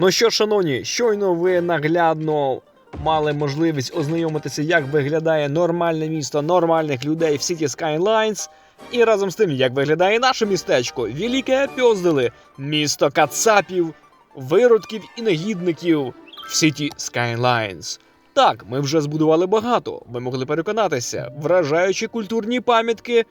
Ну що, шановні, щойно ви наглядно мали можливість ознайомитися, як виглядає нормальне місто нормальних людей в City Skylines. І разом з тим, як виглядає наше містечко, Велике Пьоздели, місто кацапів, виродків і негідників в City Skylines. Так, ми вже збудували багато. Ви могли переконатися, вражаючі культурні пам'ятки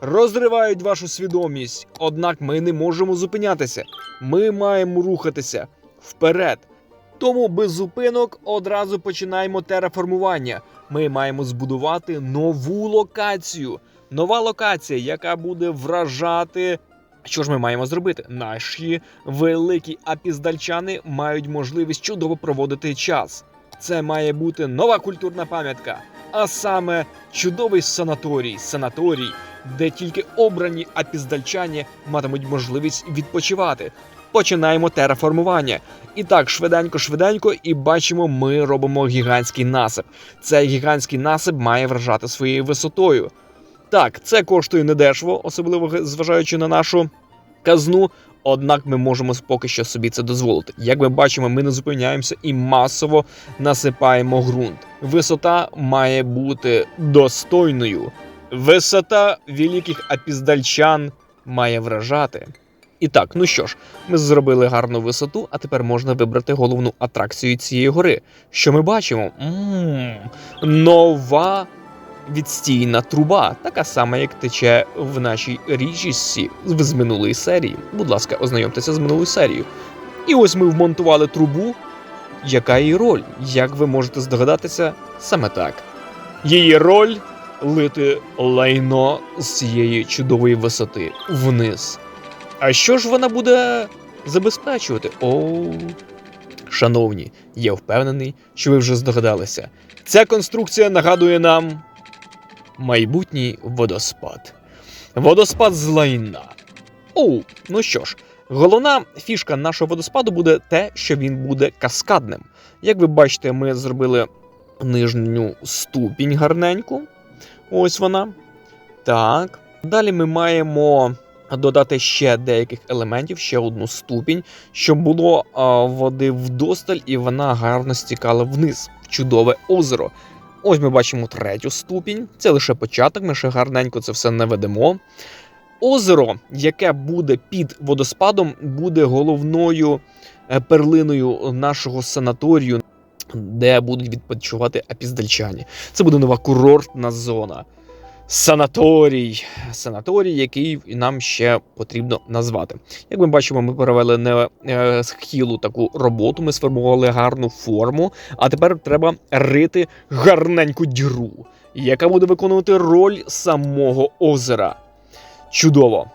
розривають вашу свідомість. Однак ми не можемо зупинятися. Ми маємо рухатися вперед. Тому без зупинок одразу починаємо тераформування. Ми маємо збудувати нову локацію. Нова локація, яка буде вражати. Що ж ми маємо зробити? Наші великі апіздальчани мають можливість чудово проводити час. Це має бути нова культурна пам'ятка, а саме чудовий санаторій, санаторій, де тільки обрані апіздальчані матимуть можливість відпочивати. Починаємо тераформування. І так, швиденько-швиденько, і бачимо, ми робимо гігантський насип. Цей гігантський насип має вражати своєю висотою. Так, це коштує недешево, особливо зважаючи на нашу казну. Однак ми можемо поки що собі це дозволити. Як ми бачимо, ми не зупиняємося і масово насипаємо ґрунт. Висота має бути достойною. Висота великих апіздальчан має вражати. І так, ну що ж, ми зробили гарну висоту, а тепер можна вибрати головну атракцію цієї гори. Що ми бачимо? м нова відстійна труба, така сама, як тече в нашій річці з минулої серії. Будь ласка, ознайомтеся з минулою серією. І ось ми вмонтували трубу. Яка її роль? Як ви можете здогадатися, саме так. Її роль лити лайно з цієї чудової висоти вниз. А що ж вона буде забезпечувати? О, шановні, я впевнений, що ви вже здогадалися. Ця конструкція нагадує нам майбутній водоспад. Водоспад з лайна. Оу, ну що ж, головна фішка нашого водоспаду буде те, що він буде каскадним. Як ви бачите, ми зробили нижню ступінь гарненьку. Ось вона. Так. Далі ми маємо додати ще деяких елементів, ще одну ступінь, щоб було води вдосталь, і вона гарно стікала вниз в чудове озеро. Ось ми бачимо третю ступінь. Це лише початок, ми ще гарненько це все наведемо. Озеро, яке буде під водоспадом, буде головною е, перлиною нашого санаторію, де будуть відпочивати апіздальчані. Це буде нова курортна зона. Санаторій, санаторій, який нам ще потрібно назвати. Як ми бачимо, ми провели не е, схилу таку роботу, ми сформували гарну форму, а тепер треба рити гарненьку діру, яка буде виконувати роль самого озера. Чудово!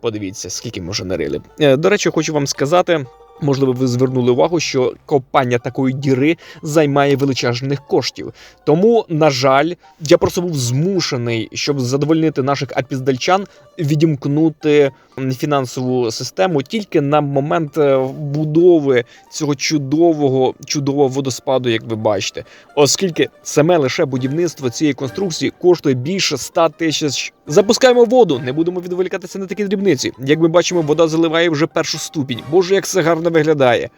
Подивіться, скільки ми вже нарили. Е, До речі, хочу вам сказати. Можливо, ви звернули увагу, що копання такої діри займає величезних коштів. Тому, на жаль, я просто був змушений, щоб задовольнити наших апіздальчан, відімкнути фінансову систему тільки на момент е, будови цього чудового чудового водоспаду, як ви бачите, оскільки саме лише будівництво цієї конструкції коштує більше 100 тисяч. Запускаємо воду, не будемо відволікатися на такі дрібниці. Як ми бачимо, вода заливає вже першу ступінь. Боже, як це гарно виглядає.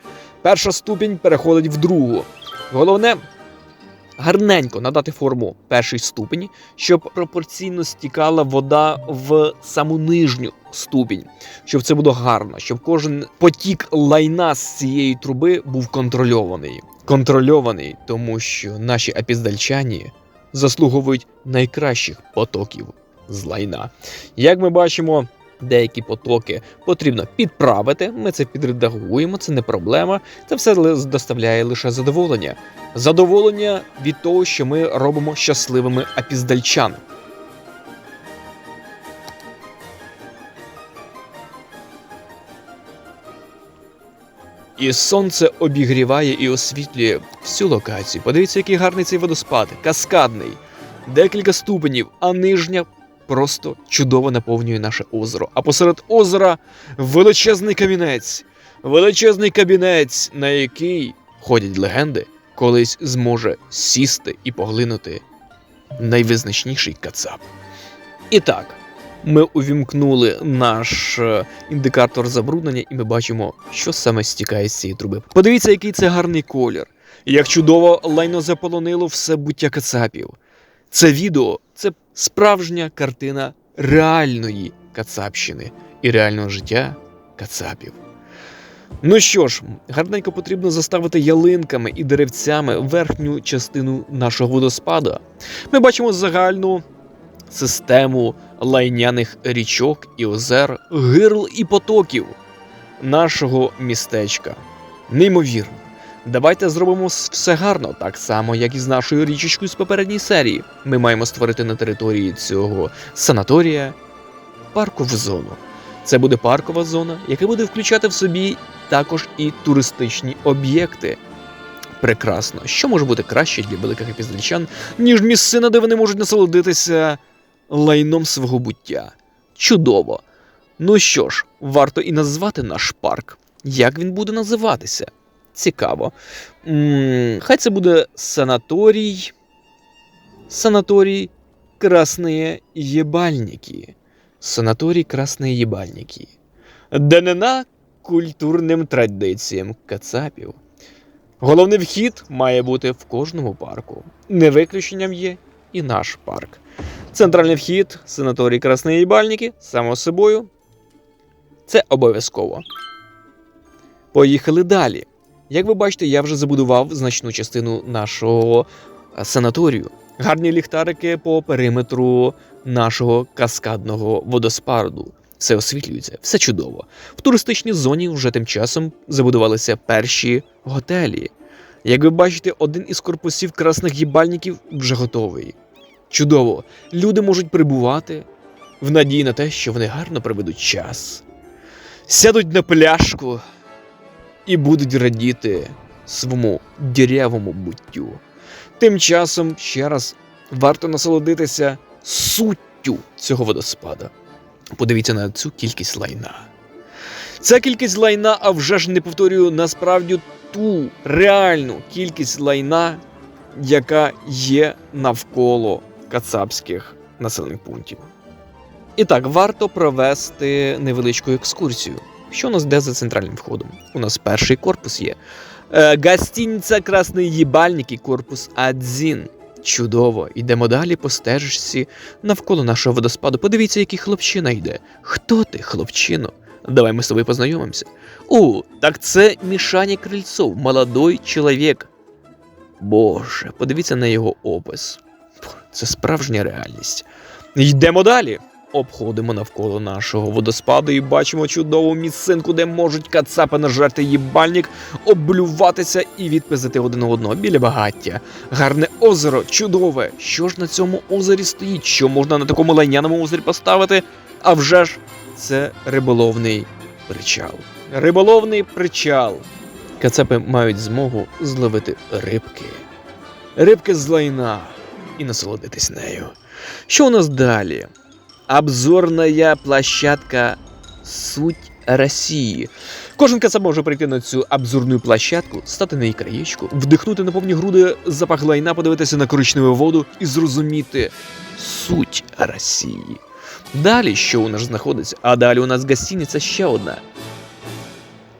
Перша ступінь переходить в другу. Головне гарненько надати форму першій ступені, щоб пропорційно стікала вода в саму нижню ступінь, щоб це було гарно, щоб кожен потік лайна з цієї труби був контрольований. Контрольований, тому що наші апіздальчані заслуговують найкращих потоків з лайна. Як ми бачимо, деякі потоки потрібно підправити. Ми це підредагуємо, це не проблема. Це все доставляє лише задоволення. Задоволення від того, що ми робимо щасливими апіздальчан. І сонце обігріває і освітлює всю локацію. Подивіться, який гарний цей водоспад, каскадний, декілька ступенів, а нижня просто чудово наповнює наше озеро. А посеред озера величезний камінець, величезний кабінець, на який ходять легенди, колись зможе сісти і поглинути найвизначніший кацап. І так, Ми увімкнули наш е, індикатор забруднення, і ми бачимо, що саме стікає з цієї труби. Подивіться, який це гарний колір. Як чудово лайно заполонило все буття кацапів. Це відео це справжня картина реальної кацапщини і реального життя кацапів. Ну що ж, гарненько потрібно заставити ялинками і деревцями верхню частину нашого водоспада. Ми бачимо загальну систему лайняних річок і озер, гирл і потоків нашого містечка. Неймовірно. Давайте зробимо все гарно, так само, як і з нашою річечкою з попередньої серії. Ми маємо створити на території цього санаторія паркову зону. Це буде паркова зона, яка буде включати в собі також і туристичні об'єкти. Прекрасно. Що може бути краще для великих епіздельчан, ніж місцина, де вони можуть насолодитися лайном свого буття? Чудово. Ну що ж, варто і назвати наш парк. Як він буде називатися? Цікаво. хай це буде санаторій. Санаторій Красные Єбальники. Санаторій Красные Єбальники. Данина культурним традиціям кацапів. Головний вхід має бути в кожному парку. Не виключенням є і наш парк. Центральний вхід, санаторій Красні Єбальники, само собою. Це обов'язково. Поїхали далі. Як ви бачите, я вже забудував значну частину нашого е, санаторію. Гарні ліхтарики по периметру нашого каскадного водоспаду. Все освітлюється, все чудово. В туристичній зоні вже тим часом забудувалися перші готелі. Як ви бачите, один із корпусів красних їбальників вже готовий. Чудово! Люди можуть прибувати в надії на те, що вони гарно проведуть час, сядуть на пляшку і будуть радіти своєму дірявому буттю. Тим часом ще раз варто насолодитися суттю цього водоспада. Подивіться на цю кількість лайна. Ця кількість лайна, а вже ж не повторюю, насправді ту реальну кількість лайна, яка є навколо кацапських населених пунктів. І так, варто провести невеличку екскурсію. Що у нас де за центральним входом? У нас перший корпус є. Е, гостиниця Красний Їбальники, корпус 1. Чудово, йдемо далі по стежечці навколо нашого водоспаду. Подивіться, який хлопчина йде. Хто ти, хлопчино? Давай ми з тобою познайомимося. О, так це Мішаня Крильцов, молодой чоловік. Боже, подивіться на його опис. Це справжня реальність. Йдемо далі. Обходимо навколо нашого водоспаду і бачимо чудову місцинку, де можуть кацапи нажерти їбальник, облюватися і відпизити один одного біля багаття. Гарне озеро, чудове. Що ж на цьому озері стоїть? Що можна на такому лайняному озері поставити? А вже ж це риболовний причал. Риболовний причал. Кацапи мають змогу зловити рибки. Рибки з лайна і насолодитись нею. Що у нас далі? Обзорная площадка Суть Росії. Кожен кацап може прийти на цю обзорну площадку, стати на її краєчку, вдихнути на повні груди запах лайна, подивитися на коричневу воду і зрозуміти суть Росії. Далі що у нас знаходиться? А далі у нас гостиниця ще одна.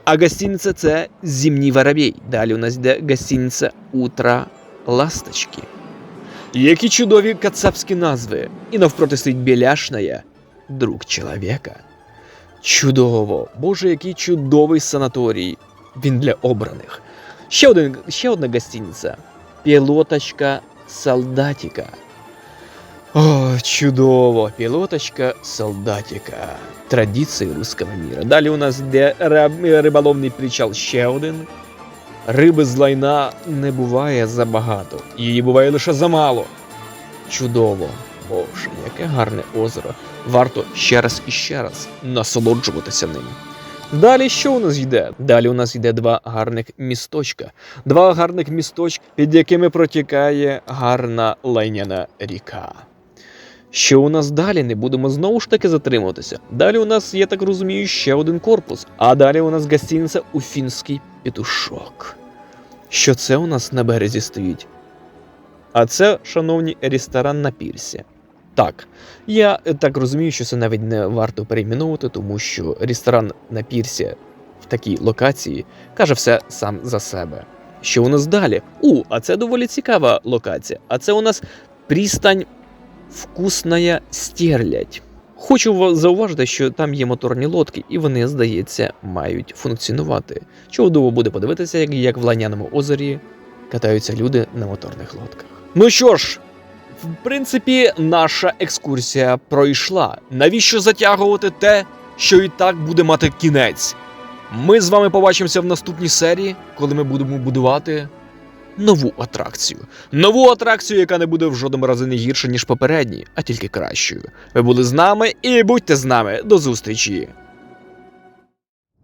А гостиниця це Зимній Воробей. Далі у нас йде гостиниця Утра Ласточки. Які чудові кацапські назви. І навпроти стоїть біляшная друг чоловіка. Чудово! Боже, який чудовий санаторій. Він для обраних. Ще, один, ще одна гостиниця. Пілоточка солдатика. О, чудово! Пілоточка солдатика. Традиції русского міра. Далі у нас риб- риболовний причал ще один. Риби з лайна не буває забагато, її буває лише замало. Чудово, боже, яке гарне озеро. Варто ще раз і ще раз насолоджуватися ним. Далі що у нас йде? Далі у нас йде два гарних місточка. Два гарних місточка, під якими протікає гарна лайняна ріка. Що у нас далі? Не будемо знову ж таки затримуватися. Далі у нас, я так розумію, ще один корпус. А далі у нас гостиниця Уфінський петушок. Що це у нас на березі стоїть? А це, шановні, ресторан на пірсі. Так, я так розумію, що це навіть не варто перейменовувати, тому що ресторан на пірсі в такій локації каже все сам за себе. Що у нас далі? У, а це доволі цікава локація. А це у нас пристань Вкусная стерлядь. Хочу зауважити, що там є моторні лодки, і вони, здається, мають функціонувати. Чудово буде подивитися, як, як в Ланяному озері катаються люди на моторних лодках. Ну що ж, в принципі, наша екскурсія пройшла. Навіщо затягувати те, що і так буде мати кінець? Ми з вами побачимося в наступній серії, коли ми будемо будувати нову атракцію. Нову атракцію, яка не буде в жодному разі не гірше, ніж попередні, а тільки кращою. Ви були з нами і будьте з нами. До зустрічі!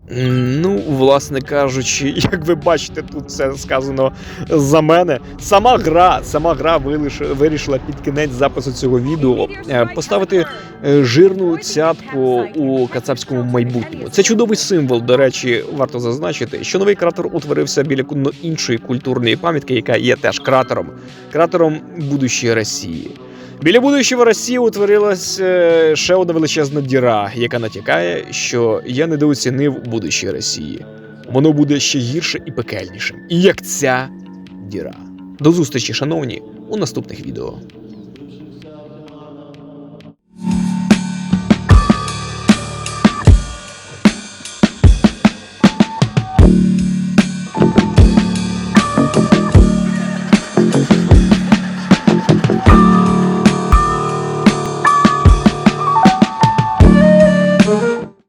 Ну, власне кажучи, як ви бачите, тут все сказано за мене. Сама гра, сама гра вирішила під кінець запису цього відео е, поставити е, жирну цятку у кацапському майбутньому. Це чудовий символ. До речі, варто зазначити, що новий кратер утворився біля іншої культурної пам'ятки, яка є теж кратером, кратером будущої Росії. Біля будущого Росії утворилась е, ще одна величезна діра, яка натякає, що я недооцінив будущее Росії. Воно буде ще гірше і пекельнішим. І як ця діра. До зустрічі, шановні, у наступних відео.